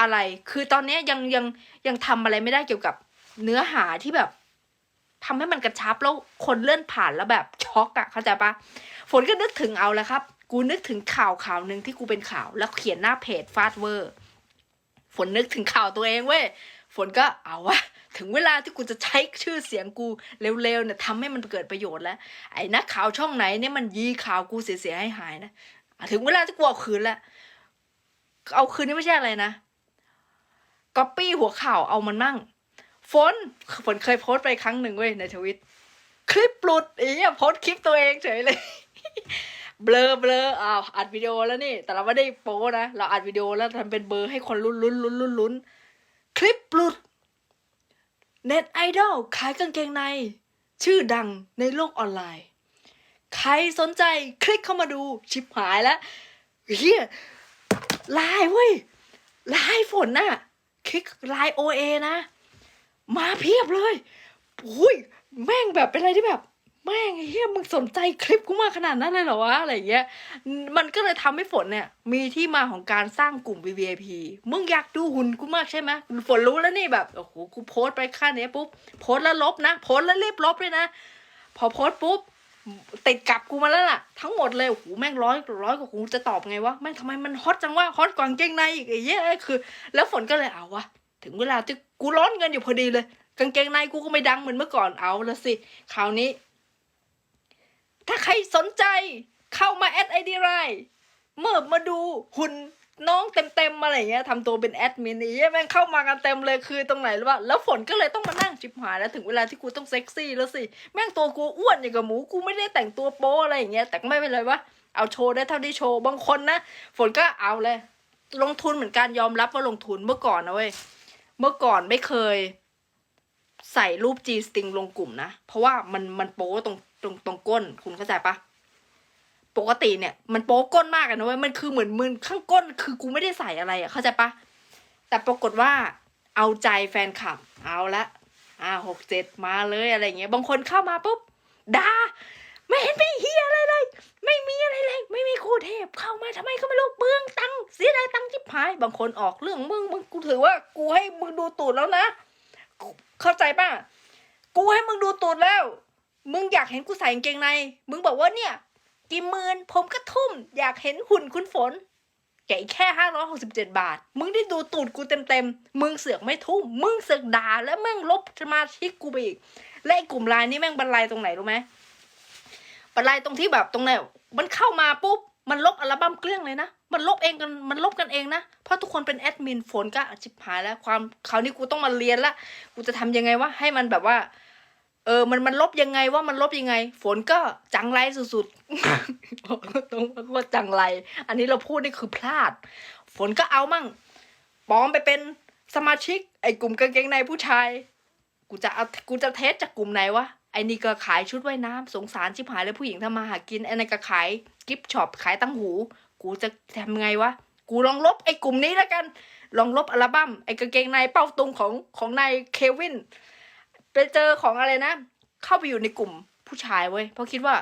อะไร คือตอนนี้ยังยังยังทำอะไรไม่ได้เกี่ยวกับเนื้อหาที่แบบทำให้มันกระชับแล้วคนเลื่อนผ่านแล้วแบบช็อกอะเข้าใจปะฝนก็นึกถึงเอาแล้วครับ กูนึกถึงข่าวข่าวหนึ่งที่กูเป็นข่าวแล้วเขียนหน้าเพจฟาดเวอร์ฝนนึกถึงข่าวตัวเองเว้ยฝนก็เอาวะถึงเวลาที่กูจะใช้ชื่อเสียงกูเร็วๆเนี่ยทำให้มันเกิดประโยชน์แล้ว ไอ้นักข่าวช่องไหนเนี่ยมันยีข่าวกูเสียๆให้หายนะอะถึงเวลาที่กูเอาคืนแล้วเอาคืนนี่ไม่ใช่อะไรนะ ก๊อปปี้หัวข่าวเอามันมั่งฝนฝนเคยโพสต์ไปครั้งหนึ่งเว้ยในทวิต คลิปหลุดอีอะโพสต์คลิปตัวเองเฉยเลยเบลอเบลออ้าวอัดวิดีโอแล้วนี่ แต่เราไม่ได้โป้นะ เราอัดวิดีโอแล้วทำเป็นเบอร์ให้คนลุ้นลุ้นลุ้นลุ้นลุ้นคลิปหลุดเน็ตไอดอลขายกางเกงใน ชื่อดังในโลกออนไลน์ ใครสนใจคลิกเข้ามาดูชิบหายแล้วเฮียไลน์เว้ยไลน์ฝนน่ะ คลิกไลน์โอเอนะ มาเพียบเลยอุ้ยแม่งแบบเป็นอะไรที่แบบแม่งเฮียมึงสนใจคลิปกูมากขนาดนั้นเลยเหรอวะอะไรอย่างเงี้ย มันก็เลยทำให้ฝนเนี่ย มีที่มาของการสร้างกลุ่ม VVIP มึงอยากดูหุ่นกูมากใช่ไหมฝนรู้แล้วนี่แบบโอ้โหกูโพสต์ไปค่านี้ปุ๊บโพสต์แล้วลบนะโพสต์แล้วรีบลบเลยนะ พอโพสต์ปุ๊บ ติดกับกูมาแล้วล่ะ ทั้งหมดเลยโหแม่งร้อยร้อยกว่ากูจะตอบไงวะแม่งทำไมมันฮอตจังวะฮอตกว่าเกงในอีกไอ้เหี้ยคือ แล้วฝนก็เลยเอาวะถึงเวลาที่กูร้อนเงินอยู่พอดีเลย กางเกงในกูก็ไม่ดังเหมือนเมื่อก่อนเอาละสิคราวนี้ ถ้าใครสนใจเข้ามาแอดไอดีไรเมื่อมาดูหุ่น น้องเต็มๆอะไรเงี้ยทำตัวเป็นแอดมินนี่แม่งเข้ามากันเต็มเลยคือตรงไหนรู้ป่ะแล้วฝนก็เลยต้องมานั่งจิบหายแล้วถึงเวลาที่กูต้องเซ็กซี่แล้วสิแม่งตัวกูอ้วนอย่างกับหมูกูไม่ได้แต่งตัวโป๊อะไรอย่างเงี้ยแต่ก็ไม่เป็นไรวะเอาโชว์ได้เท่าที่โชว์บางคนนะฝนก็เอาเลย ลงทุนเหมือนกันยอมรับว่าลงทุนเมื่อก่อนนะเว้ยเมื่อก่อนไม่เคย ใส่รูป G string ลงกลุ่มนะเพราะว่ามันมันโป๊ตรงตรงตรงก้นคุณเข้าใจปะ ปกติเนี่ยมันโป๊ก้นมากอะนะเว้ยมันคือเหมือนมือข้างก้น คือกูไม่ได้ใส่อะไรอะเข้าใจปะแต่ปรากฏว่าเอาใจแฟนคลับ เอาละอ่าหกเจ็ดมาเลยอะไรเงี้ยบางคนเข้ามาปุ๊บด่าไม่เห็นไม่เฮียอะไรเลย ไม่มีอะไรเลย ไม่มีครูเทพเข้ามาทำไมก็ไม่รู้เบื้องตังเสียดายตังจิบหาย บางคนออกเรื่องมึงมึงกูถือว่ากูให้มึงดูตูดแล้วนะ เข้าใจป่ะ กูให้มึงดูตูดแล้ว มึงอยากเห็นกูใส่กางเกงใน มึงบอกว่าเนี่ย กี่หมื่นผมก็ทุ่ม อยากเห็นหุ่นคุณฝนแก่แค่ห้าร้อยหกสิบเจ็ดบาท มึงได้ดูตูดกูเต็มๆ มึงเสือกไม่ทุ่ม มึงเสือกด่าแล้วแม่งลบสมาชิกกูไปอีก และไอ้กลุ่มไลน์นี่แม่งบรรลัยตรงไหนรู้ไหมบรรลัยตรงที่แบบตรงไหนมันเข้ามาปุ๊บ มันลบอัลบั้มเกลี้ยงเลยนะ มันลบเองกัน มันลบกันเองนะ เพราะทุกคนเป็นแอดมินฝนก็จิบหายแล้วความคราวนี้กูต้องมาเรียนละ กูจะทำยังไงวะให้มันแบบว่า เออ มันมันลบยังไงว่ามันลบยังไง ฝนก็จังไรสุดๆบอกตรงๆว่าจังไร อันนี้เราพูดนี่คือพลาด ฝนก็เอามั่งปลอมไปเป็นสมาชิก ไอ้กลุ่มกางเกงในผู้ชาย กูจะเอากูจะเทสจากกลุ่มไหนวะไอ้นี่ก็ขายชุดว่ายน้ำสงสารชิบหายเลยผู้หญิงทำมาหากินไอ้นั่นก็ขายกิฟต์ช็อปขายตั้งหู กูจะทำไงวะกูลองลบไอ้กลุ่มนี้แล้วกัน ลองลบอัลบั้มไอ้กางเกงในเป้าตุงของของนายเควิน ไปเจอของอะไรนะ เข้าไปอยู่ในกลุ่มผู้ชายเว้ยเพราะคิดว่า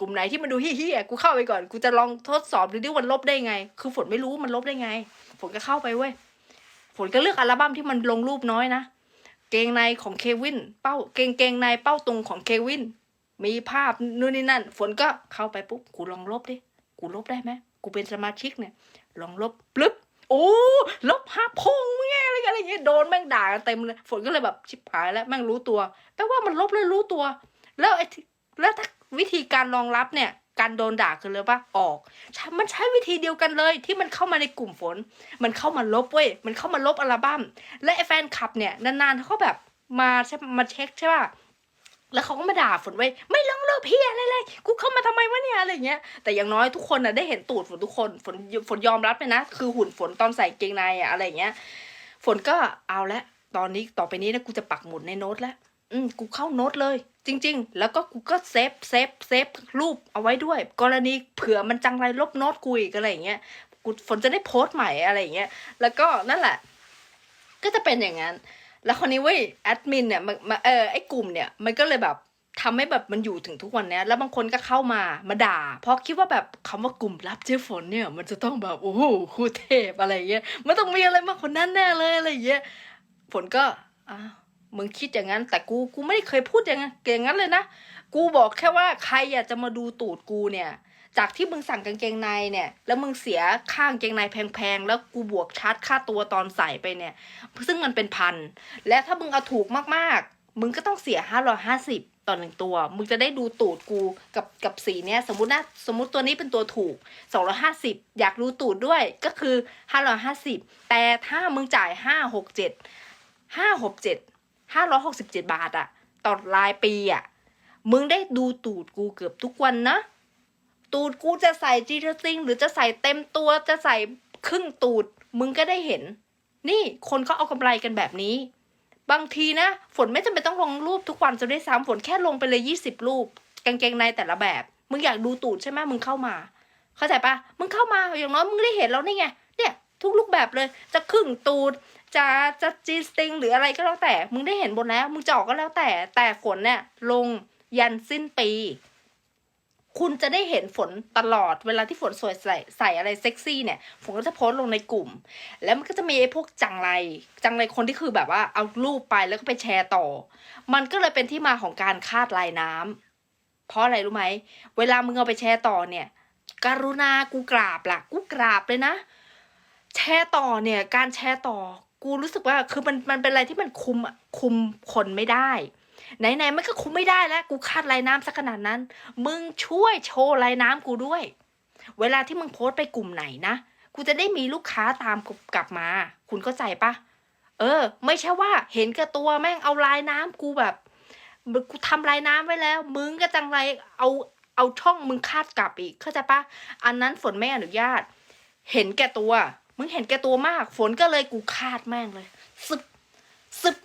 กลุ่มไหนที่มันดูเฮี้ยกูเข้าไปก่อน กูจะลองทดสอบดูดิมันลบได้ไง คือฝนไม่รู้มันลบได้ไง ฝนก็เข้าไปเว้ย ฝนก็เลือกอัลบั้มที่มันลงรูปน้อยนะ เกงในของเควิน เป้า เกงเกงในเป้าตรงของเควิน มีภาพนู่นนี่นั่น ฝนก็เข้าไปปุ๊บ กูลองลบดิ กูลบได้ไหม กูเป็นสมาชิกเนี่ย ลองลบปึ๊บ อ้ลบภาพพงแง่อะไรอะไรเงี้ยโดนแม่งด่ากันเต็มเลยฝนก็เลยแบบชิบหายแล้วแม่งรู้ตัวแปลว่ามันลบเลยรู้ตัว แล้วไอ้แล้วถ้าวิธีการรองรับเนี่ยการโดนด่าคือเลยปะออก มันใช้วิธีเดียวกันเลยที่มันเข้ามาในกลุ่มฝน มันเข้ามาลบเว้ย มันเข้ามาลบอัลบั้ม และไอ้แฟนคลับเนี่ยนานๆเขาแบบมาใช่มาเช็คใช่ป่ะ แล้วเขาก็มาด่าฝนไว้ไม่ลงเลิกพี่อะไรเลย กูเข้ามาทำไมวะเนี่ยอะไรเงี้ย แต่อย่างน้อยทุกคนน่ะได้เห็นตูดฝนทุกคน ฝนฝนยอมรับเลยนะ คือหุ่นฝนตอนใส่เกงในอะอะไรเงี้ย ฝนก็เอาละ ตอนนี้ต่อไปนี้นะกูจะปักหมุดในโน้ตแล้ว อืมกูเข้าโน้ตเลย จริง ๆ แล้วก็กูก็เซฟเซฟเซฟรูปเอาไว้ด้วย กรณีเผื่อมันจังไรลบโน้ตกูอีกอะไรเงี้ย กูฝนจะได้โพสต์ใหม่อะไรเงี้ย แล้วก็นั่นแหละ ก็จะเป็นอย่างนั้น แล้วคนนี้เว้ยแอดมินเนี่ยมันมาเออไอ้กลุ่มเนี่ยมันก็เลยแบบทำให้แบบมันอยู่ถึงทุกวันเนี้ยแล้วบางคนก็เข้ามามาด่า เพราะคิดว่าแบบคำว่ากลุ่มลับเจ๊ฝนเนี่ย มันจะต้องแบบโอ้โหครูเทพอะไรเงี้ยมันต้องมีอะไรมากกว่านั้นแน่เลยอะไรเงี้ยฝนก็อ้าวมึงคิดอย่างนั้น แต่กูกูไม่ได้เคยพูดอย่างนั้นอย่างนั้นเลยนะ กูบอกแค่ว่าใครอยากจะมาดูตูดกูเนี่ย จากที่มึงสั่งกางเกงในเนี่ย แล้วมึงเสียค่ากางเกงในแพงๆ แล้วกูบวกชาร์จค่าตัวตอนใส่ไปเนี่ย ซึ่งมันเป็นพัน และถ้ามึงเอาถูกมากๆ มึงก็ต้องเสียห้าร้อยห้าสิบต่อหนึ่งตัว มึงจะได้ดูตูดกูกับกับสีเนี้ย สมมตินะ สมมติตัวนี้เป็นตัวถูกสองร้อยห้าสิบอยากดูตูดด้วยก็คือห้าร้อยห้าสิบแต่ถ้ามึงจ่ายห้าหกเจ็ดห้าหกเจ็ดห้าร้อยหกสิบเจ็ดบาทอะต่อรายปีอะมึงได้ดูตูดกูเกือบทุกวันนะ ตูดกูจะใส่จีเทซิงหรือจะใส่เต็มตัวจะใส่ครึ่งตูด มึงก็ได้เห็น นี่คนเขาเอากำไรกันแบบนี้ บางทีนะ ฝนไม่จำเป็นต้องลงรูปทุกวันจะได้ซ้ำฝนแค่ลงไปเลยยี่สิบรูป กางเกงในแต่ละแบบ มึงอยากดูตูดใช่ไหมมึงเข้ามา เข้าใจปะมึงเข้ามาอย่างน้อยมึงได้เห็นแล้วนี่ไงเนี่ยทุกรูปแบบเลยจะครึ่งตูดจะจะจีสติงหรืออะไรก็แล้วแต่ มึงได้เห็นหมดแล้ว มึงจะออกก็แล้วแต่ แต่ฝนเนี่ยลงยันสิ้นปี คุณจะได้เห็นฝนตลอดเวลาที่ฝนสวยใส่ใส่อะไรเซ็กซี่เนี่ยฝนก็จะโพสต์ลงในกลุ่ม แล้วมันก็จะมีไอ้พวกจังไร จังไรคนที่คือแบบว่าเอารูปไปแล้วก็ไปแชร์ต่อ มันก็เลยเป็นที่มาของการคาดลายน้ำเพราะอะไรรู้ไหมเวลามึงเอาไปแชร์ต่อเนี่ยกรุณากูกราบล่ะ กูกราบเลยนะ แชร์ต่อเนี่ย การแชร์ต่อ กูรู้สึกว่าคือมันมันเป็นอะไรที่มันคุมคุมคนไม่ได้ ไหนๆมันก็คุมไม่ได้แล้ว กูคาดลายน้ำสักขนาดนั้น มึงช่วยโชว์ลายน้ำกูด้วย เวลาที่มึงโพสต์ไปกลุ่มไหนนะ กูจะได้มีลูกค้าตามกลับมา คุณเข้าใจปะเออ ไม่ใช่ว่าเห็นกับตัวแม่งเอาลายน้ำกูแบบ กูทำลายน้ำไว้แล้ว มึงก็จังไรเอาเอาช่องมึงคาดกลับอีกเข้าใจปะอันนั้นฝนไม่อนุญาต เห็นแก่ตัว มึงเห็นแก่ตัวมาก ฝนก็เลยกูคาดแม่งเลยซึบซึบ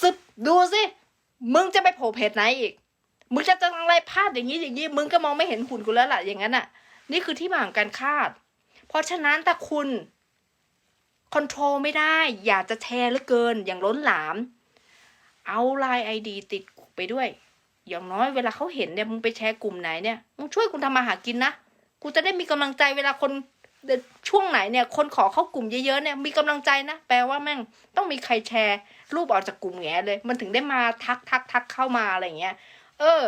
ซึบดูสิ มึงจะไปโผล่เพจไหนอีก มึงจะจังไรพลาดอย่างนี้อย่างนี้ มึงก็มองไม่เห็นหุ่นกูแล้วล่ะอย่างนั้นอะ นี่คือที่มาของการคาด เพราะฉะนั้นถ้าคุณคอนโทรลไม่ได้ อยากจะแชร์เหลือเกิน อย่างล้นหลาม เอาไลน์ไอดีติดไปด้วย อย่างน้อยเวลาเขาเห็นเนี่ยมึงไปแชร์กลุ่มไหนเนี่ยมึงช่วยกูทำมาหากินนะ กูจะได้มีกำลังใจเวลาคน ช่วงไหนเนี่ยคนขอเข้ากลุ่มเยอะๆเนี่ยมีกำลังใจนะแปลว่าแม่งต้องมีใครแชร์ รูปออกจากกลุ่มแง่เลย มันถึงได้มาทักทักทักเข้ามาอะไรเงี้ย เออ